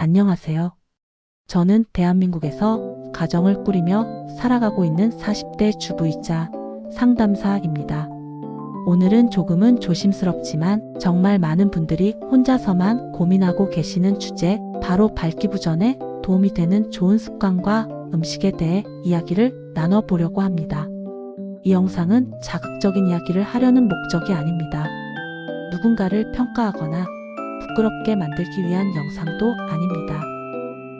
안녕하세요. 저는 대한민국에서 가정을 꾸리며 살아가고 있는 40대 주부이자 상담사입니다. 오늘은 조금은 조심스럽지만 정말 많은 분들이 혼자서만 고민하고 계시는 주제, 바로 발기부 전에 도움이 되는 좋은 습관과 음식에 대해 이야기를 나눠보려고 합니다. 이 영상은 자극적인 이야기를 하려는 목적이 아닙니다. 누군가를 평가하거나 부끄럽게 만들기 위한 영상도 아닙니다.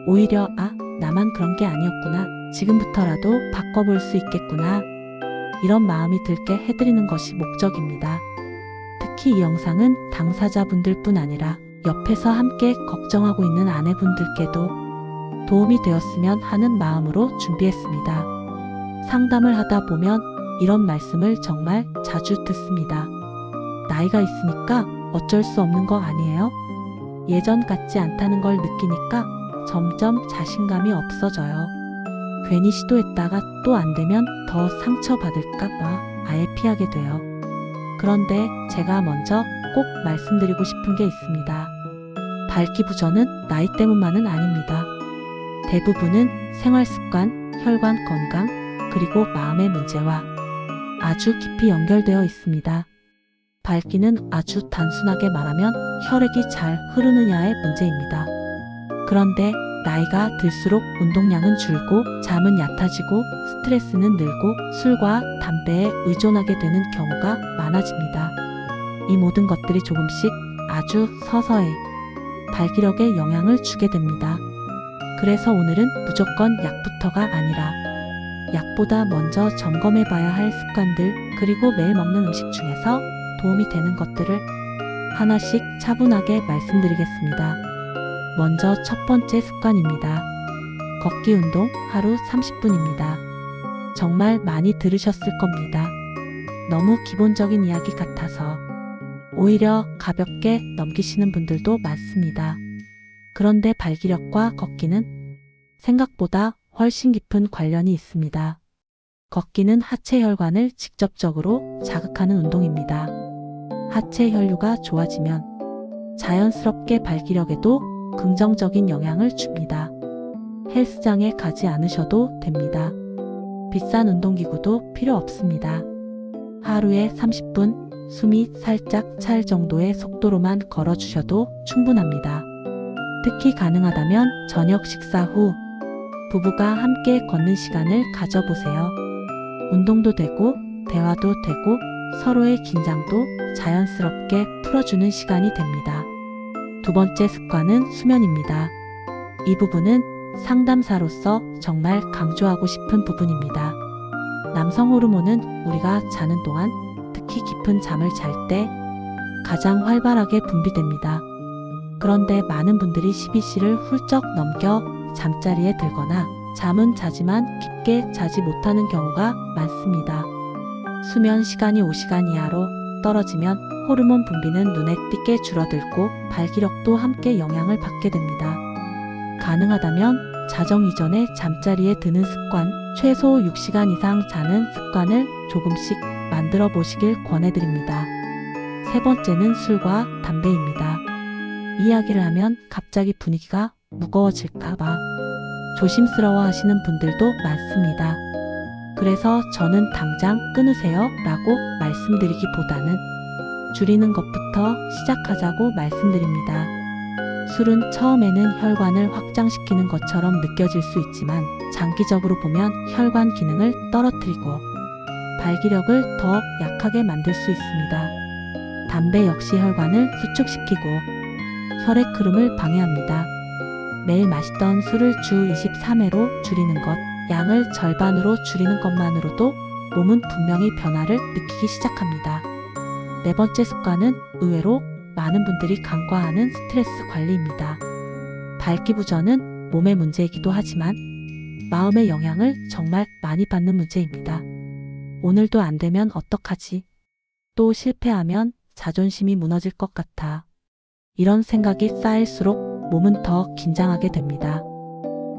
오히려, 아, 나만 그런 게 아니었구나. 지금부터라도 바꿔볼 수 있겠구나. 이런 마음이 들게 해드리는 것이 목적입니다. 특히 이 영상은 당사자분들 뿐 아니라 옆에서 함께 걱정하고 있는 아내분들께도 도움이 되었으면 하는 마음으로 준비했습니다. 상담을 하다 보면 이런 말씀을 정말 자주 듣습니다. 나이가 있으니까 어쩔 수 없는 거 아니에요? 예전 같지 않다는 걸 느끼니까 점점 자신감이 없어져요. 괜히 시도했다가 또 안 되면 더 상처받을까봐 아예 피하게 돼요. 그런데 제가 먼저 꼭 말씀드리고 싶은 게 있습니다. 발기부전은 나이 때문만은 아닙니다. 대부분은 생활 습관, 혈관 건강, 그리고 마음의 문제와 아주 깊이 연결되어 있습니다. 밝기는 아주 단순하게 말하면 혈액이 잘 흐르느냐의 문제입니다. 그런데 나이가 들수록 운동량은 줄고 잠은 얕아지고 스트레스는 늘고 술과 담배에 의존하게 되는 경우가 많아집니다. 이 모든 것들이 조금씩 아주 서서히 발기력에 영향을 주게 됩니다. 그래서 오늘은 무조건 약부터가 아니라 약보다 먼저 점검해 봐야 할 습관들 그리고 매일 먹는 음식 중에서 도움이 되는 것들을 하나씩 차분하게 말씀드리겠습니다. 먼저 첫 번째 습관입니다. 걷기 운동 하루 30분입니다. 정말 많이 들으셨을 겁니다. 너무 기본적인 이야기 같아서 오히려 가볍게 넘기시는 분들도 많습니다. 그런데 발기력과 걷기는 생각보다 훨씬 깊은 관련이 있습니다. 걷기는 하체 혈관을 직접적으로 자극하는 운동입니다. 하체 혈류가 좋아지면 자연스럽게 발기력에도 긍정적인 영향을 줍니다. 헬스장에 가지 않으셔도 됩니다. 비싼 운동기구도 필요 없습니다. 하루에 30분 숨이 살짝 찰 정도의 속도로만 걸어주셔도 충분합니다. 특히 가능하다면 저녁 식사 후 부부가 함께 걷는 시간을 가져보세요. 운동도 되고 대화도 되고 서로의 긴장도 자연스럽게 풀어주는 시간이 됩니다. 두 번째 습관은 수면입니다. 이 부분은 상담사로서 정말 강조하고 싶은 부분입니다. 남성 호르몬은 우리가 자는 동안 특히 깊은 잠을 잘 때 가장 활발하게 분비됩니다. 그런데 많은 분들이 12시를 훌쩍 넘겨 잠자리에 들거나 잠은 자지만 깊게 자지 못하는 경우가 많습니다. 수면 시간이 5시간 이하로 떨어지면 호르몬 분비는 눈에 띄게 줄어들고 발기력도 함께 영향을 받게 됩니다. 가능하다면 자정 이전에 잠자리에 드는 습관, 최소 6시간 이상 자는 습관을 조금씩 만들어 보시길 권해드립니다. 세 번째는 술과 담배입니다. 이야기를 하면 갑자기 분위기가 무거워질까봐 조심스러워 하시는 분들도 많습니다. 그래서 저는 당장 끊으세요 라고 말씀드리기보다는 줄이는 것부터 시작하자고 말씀드립니다. 술은 처음에는 혈관을 확장시키는 것처럼 느껴질 수 있지만 장기적으로 보면 혈관 기능을 떨어뜨리고 발기력을 더 약하게 만들 수 있습니다. 담배 역시 혈관을 수축시키고 혈액 흐름을 방해합니다. 매일 마시던 술을 주 23회로 줄이는 것, 양을 절반으로 줄이는 것만으로도 몸은 분명히 변화를 느끼기 시작합니다. 네 번째 습관은 의외로 많은 분들이 간과하는 스트레스 관리입니다. 발기부전은 몸의 문제이기도 하지만 마음의 영향을 정말 많이 받는 문제입니다. 오늘도 안 되면 어떡하지? 또 실패하면 자존심이 무너질 것 같아. 이런 생각이 쌓일수록 몸은 더 긴장하게 됩니다.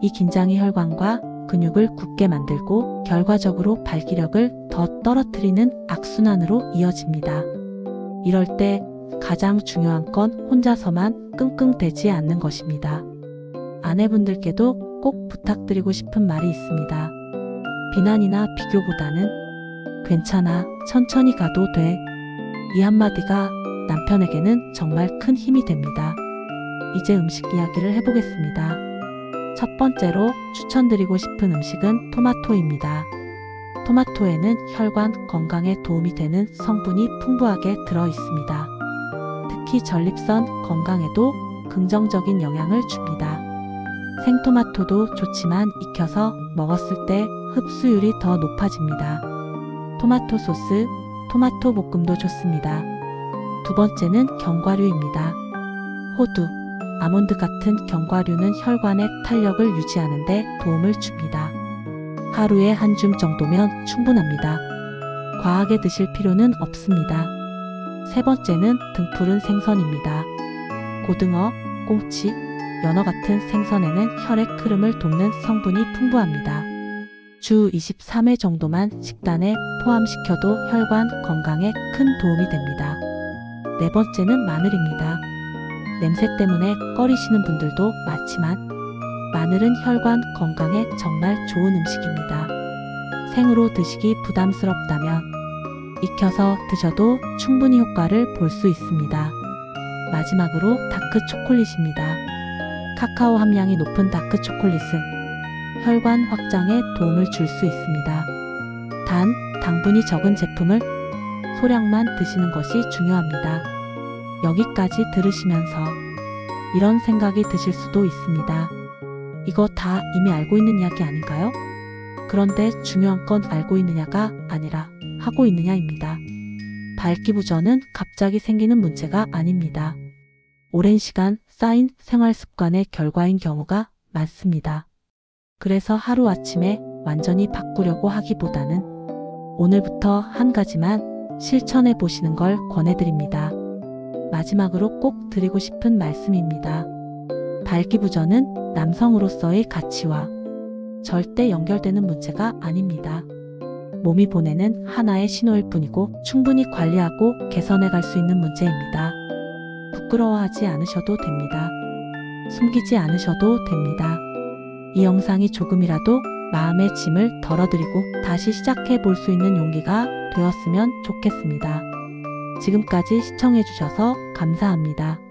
이 긴장이 혈관과 근육을 굳게 만들고 결과적으로 발기력을 더 떨어뜨리는 악순환으로 이어집니다. 이럴 때 가장 중요한 건 혼자서만 끙끙대지 않는 것입니다. 아내분들께도 꼭 부탁드리고 싶은 말이 있습니다. 비난이나 비교보다는 괜찮아, 천천히 가도 돼. 이 한마디가 남편에게는 정말 큰 힘이 됩니다. 이제 음식 이야기를 해보겠습니다. 첫 번째로 추천드리고 싶은 음식은 토마토입니다. 토마토에는 혈관 건강에 도움이 되는 성분이 풍부하게 들어 있습니다. 특히 전립선 건강에도 긍정적인 영향을 줍니다. 생토마토도 좋지만 익혀서 먹었을 때 흡수율이 더 높아집니다. 토마토 소스, 토마토 볶음도 좋습니다. 두 번째는 견과류입니다. 호두, 아몬드 같은 견과류는 혈관의 탄력을 유지하는 데 도움을 줍니다. 하루에 한 줌 정도면 충분합니다. 과하게 드실 필요는 없습니다. 세 번째는 등푸른 생선입니다. 고등어, 꽁치, 연어 같은 생선에는 혈액 흐름을 돕는 성분이 풍부합니다. 주 23회 정도만 식단에 포함시켜도 혈관 건강에 큰 도움이 됩니다. 네 번째는 마늘입니다. 냄새 때문에 꺼리시는 분들도 많지만 마늘은 혈관 건강에 정말 좋은 음식입니다. 생으로 드시기 부담스럽다면 익혀서 드셔도 충분히 효과를 볼 수 있습니다. 마지막으로 다크 초콜릿입니다. 카카오 함량이 높은 다크 초콜릿은 혈관 확장에 도움을 줄 수 있습니다. 단, 당분이 적은 제품을 소량만 드시는 것이 중요합니다. 여기까지 들으시면서 이런 생각이 드실 수도 있습니다. 이거 다 이미 알고 있는 이야기 아닌가요? 그런데 중요한 건 알고 있느냐가 아니라 하고 있느냐입니다. 발기부전은 갑자기 생기는 문제가 아닙니다. 오랜 시간 쌓인 생활 습관의 결과인 경우가 많습니다. 그래서 하루아침에 완전히 바꾸려고 하기보다는 오늘부터 한 가지만 실천해 보시는 걸 권해드립니다. 마지막으로 꼭 드리고 싶은 말씀입니다. 발기부전은 남성으로서의 가치와 절대 연결되는 문제가 아닙니다. 몸이 보내는 하나의 신호일 뿐이고 충분히 관리하고 개선해 갈 수 있는 문제입니다. 부끄러워하지 않으셔도 됩니다. 숨기지 않으셔도 됩니다. 이 영상이 조금이라도 마음의 짐을 덜어드리고 다시 시작해 볼 수 있는 용기가 되었으면 좋겠습니다. 지금까지 시청해주셔서 감사합니다.